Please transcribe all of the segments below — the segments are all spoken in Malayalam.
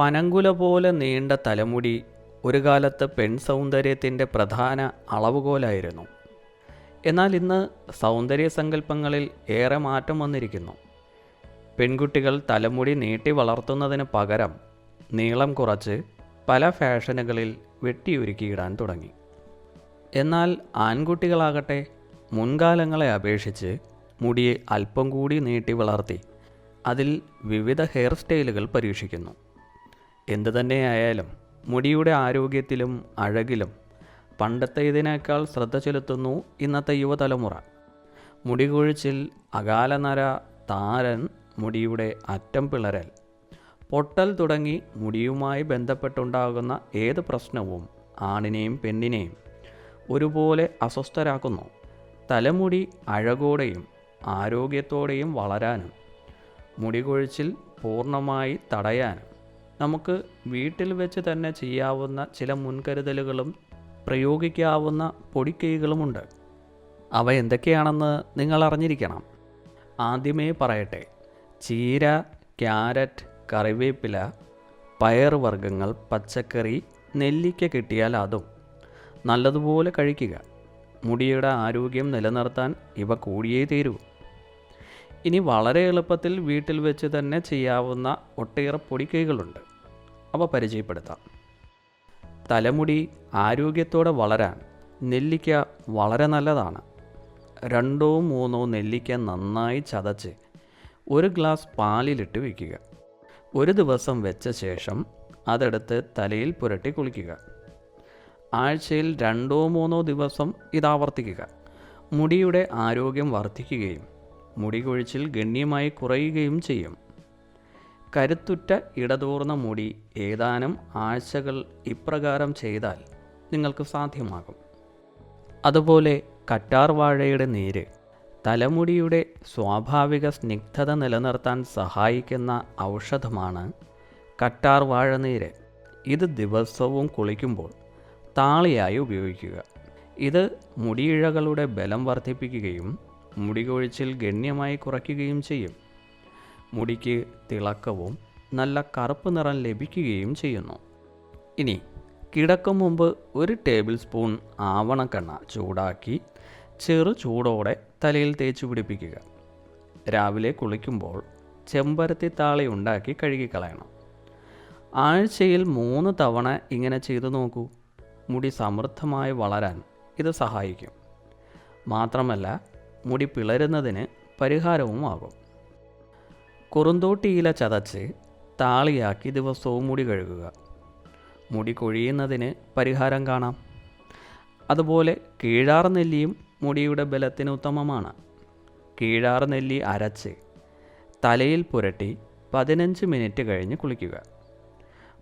പനങ്കുല പോലെ നീണ്ട തലമുടി ഒരു കാലത്ത് പെൺ സൗന്ദര്യത്തിന്റെ പ്രധാന അളവുകോലായിരുന്നു. എന്നാൽ ഇന്ന് സൗന്ദര്യ സങ്കല്പങ്ങളിൽ ഏറെ മാറ്റം വന്നിരിക്കുന്നു. പെൺകുട്ടികൾ തലമുടി നീട്ടി വളർത്തുന്നതിന് പകരം നീളം കുറച്ച് പല ഫാഷനുകളിൽ വെട്ടിയൊരുക്കിയിടാൻ തുടങ്ങി. എന്നാൽ ആൺകുട്ടികളാകട്ടെ മുൻകാലങ്ങളെ അപേക്ഷിച്ച് മുടിയെ അല്പം കൂടി നീട്ടി വളർത്തി അതിൽ വിവിധ ഹെയർ സ്റ്റൈലുകൾ പരീക്ഷിക്കുന്നു. എന്തു തന്നെയായാലും മുടിയുടെ ആരോഗ്യത്തിലും അഴകിലും പണ്ടത്തെ ഇതിനേക്കാൾ ശ്രദ്ധ ചെലുത്തുന്നു ഇന്നത്തെ യുവതലമുറ. മുടി കൊഴിച്ചിൽ അകാലനര താരൻ മുടിയുടെ അറ്റം പിളരൽ. പൊട്ടൽ തുടങ്ങി മുടിയുമായി ബന്ധപ്പെട്ടുണ്ടാകുന്ന ഏത് പ്രശ്നവും ആണിനെയും പെണ്ണിനെയും ഒരുപോലെ അസ്വസ്ഥരാക്കുന്നു. തലമുടി അഴകോടെയും ആരോഗ്യത്തോടെയും വളരാനും മുടി കൊഴിച്ചിൽ പൂർണമായി തടയാനും നമുക്ക് വീട്ടിൽ വെച്ച് തന്നെ ചെയ്യാവുന്ന ചില മുൻകരുതലുകളും പ്രയോഗിക്കാവുന്ന പൊടിക്കൈകളുമുണ്ട്. അവ എന്തൊക്കെയാണെന്ന് നിങ്ങൾ അറിഞ്ഞിരിക്കണം. ആദ്യമേ പറയട്ടെ. ചീര ക്യാരറ്റ് കറിവേപ്പില പയറുവർഗങ്ങൾ പച്ചക്കറി നെല്ലിക്ക കിട്ടിയാൽ അതും. നല്ലതുപോലെ കഴിക്കുക. മുടിയുടെ ആരോഗ്യം നിലനിർത്താൻ ഇവ കൂടിയേ തീരൂ. ഇനി വളരെ എളുപ്പത്തിൽ വീട്ടിൽ വെച്ച് തന്നെ ചെയ്യാവുന്ന ഒട്ടേറെ പൊടിക്കൈകളുണ്ട്. അവ പരിചയപ്പെടുത്താം. തലമുടി ആരോഗ്യത്തോടെ വളരാൻ നെല്ലിക്ക വളരെ നല്ലതാണ്. രണ്ടോ മൂന്നോ നെല്ലിക്ക നന്നായി ചതച്ച് ഒരു ഗ്ലാസ് പാലിലിട്ട് വയ്ക്കുക ഒരു ദിവസം വെച്ച ശേഷം അതെടുത്ത് തലയിൽ പുരട്ടി കുളിക്കുക. ആഴ്ചയിൽ രണ്ടോ മൂന്നോ ദിവസം ഇത് ആവർത്തിക്കുക മുടിയുടെ ആരോഗ്യം വർദ്ധിക്കുകയും മുടി കൊഴിച്ചിൽ ഗണ്യമായി കുറയുകയും ചെയ്യും. കരുത്തുറ്റ ഇടതൂർന്ന മുടി ഏതാനും ആഴ്ചകൾ ഇപ്രകാരം ചെയ്താൽ നിങ്ങൾക്ക് സാധ്യമാകും. അതുപോലെ കറ്റാർ വാഴയുടെ നീര് തലമുടിയുടെ സ്വാഭാവിക സ്നിഗ്ധത നിലനിർത്താൻ സഹായിക്കുന്ന ഔഷധമാണ് കറ്റാർ വാഴനീര് ഇത് ദിവസവും കുളിക്കുമ്പോൾ താളിയായി ഉപയോഗിക്കുക. ഇത് മുടിയിഴകളുടെ ബലം വർദ്ധിപ്പിക്കുകയും മുടി കൊഴിച്ചിൽ ഗണ്യമായി കുറയ്ക്കുകയും ചെയ്യും. മുടിക്ക് തിളക്കവും നല്ല കറുപ്പ് നിറം ലഭിക്കുകയും ചെയ്യുന്നു. ഇനി കിടക്കും മുമ്പ് ഒരു ടേബിൾ സ്പൂൺ ആവണക്കെണ്ണ ചൂടാക്കി ചെറു ചൂടോടെ തലയിൽ തേച്ച് പിടിപ്പിക്കുക. രാവിലെ കുളിക്കുമ്പോൾ ചെമ്പരത്തി താളി ഉണ്ടാക്കി കഴുകിക്കളയണം. ആഴ്ചയിൽ മൂന്ന് തവണ ഇങ്ങനെ ചെയ്തു നോക്കൂ. മുടി സമൃദ്ധമായി വളരാൻ ഇത് സഹായിക്കും. മാത്രമല്ല മുടി പിളരുന്നതിന് പരിഹാരവുമാകും. കുറുന്തോട്ടിയില ചതച്ച് താളിയാക്കി ദിവസവും മുടി കഴുകുക. മുടി കൊഴിയുന്നതിന് പരിഹാരം കാണാം. അതുപോലെ കീഴാർ നെല്ലിയും മുടിയുടെ ബലത്തിന് ഉത്തമമാണ്. കീഴാർ നെല്ലി അരച്ച് തലയിൽ പുരട്ടി പതിനഞ്ച് മിനിറ്റ് കഴിഞ്ഞ് കുളിക്കുക.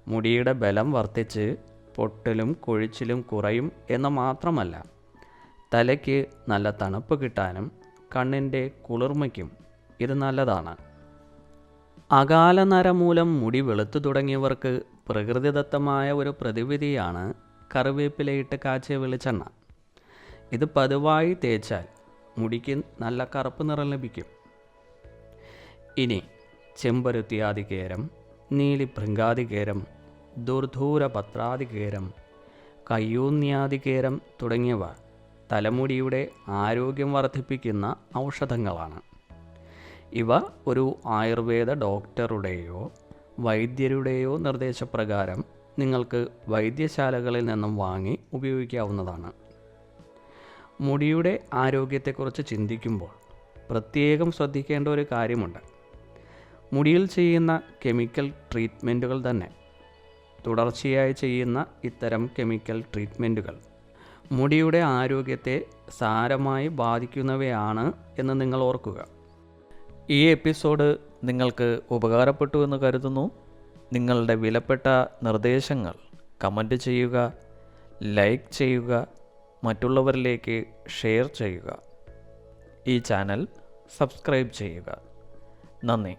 മുടിയുടെ ബലം വർദ്ധിച്ച് പൊട്ടലും കൊഴിച്ചിലും കുറയും എന്ന് മാത്രമല്ല തലയ്ക്ക് നല്ല തണുപ്പ് കിട്ടാനും കണ്ണിന്റെ കുളിർമയ്ക്കും ഇത് നല്ലതാണ്. അകാലനര മൂലം മുടി വെളുത്തു തുടങ്ങിയവർക്ക് പ്രകൃതിദത്തമായ ഒരു പ്രതിവിധിയാണ് കറിവേപ്പിലയിട്ട് കാച്ചിയ വെളിച്ചെണ്ണ. ഇത് പതിവായി തേച്ചാൽ മുടിക്ക് നല്ല കറുപ്പ് നിറം ലഭിക്കും. ഇനി ചെമ്പരുത്തിയാദികേരം നീലിഭൃങ്കാതികേരം ദുർധൂരപത്രാതികേരം കയ്യൂന്നിയാതികേരം തുടങ്ങിയവ തലമുടിയുടെ ആരോഗ്യം വർദ്ധിപ്പിക്കുന്ന ഔഷധങ്ങളാണ്. ഇവ ഒരു ആയുർവേദ ഡോക്ടറുടെയോ വൈദ്യരുടെയോ നിർദ്ദേശപ്രകാരം നിങ്ങൾക്ക് വൈദ്യശാലകളിൽ നിന്നും വാങ്ങി ഉപയോഗിക്കാവുന്നതാണ്. മുടിയുടെ ആരോഗ്യത്തെക്കുറിച്ച് ചിന്തിക്കുമ്പോൾ പ്രത്യേകം ശ്രദ്ധിക്കേണ്ട ഒരു കാര്യമുണ്ട്. മുടിയിൽ ചെയ്യുന്ന കെമിക്കൽ ട്രീറ്റ്മെന്റുകൾ തന്നെ തുടർച്ചയായി ചെയ്യുന്ന ഇത്തരം കെമിക്കൽ ട്രീറ്റ്മെന്റുകൾ മുടിയുടെ ആരോഗ്യത്തെ സാരമായി ബാധിക്കുന്നവയാണ് എന്ന് നിങ്ങൾ ഓർക്കുക. ഈ എപ്പിസോഡ് നിങ്ങൾക്ക് ഉപകാരപ്പെട്ടു എന്ന് കരുതുന്നു. നിങ്ങളുടെ വിലപ്പെട്ട നിർദ്ദേശങ്ങൾ കമന്റ് ചെയ്യുക ലൈക്ക് ചെയ്യുക മറ്റുള്ളവരിലേക്ക് ഷെയർ ചെയ്യുക. ഈ ചാനൽ സബ്സ്ക്രൈബ് ചെയ്യുക. നന്ദി.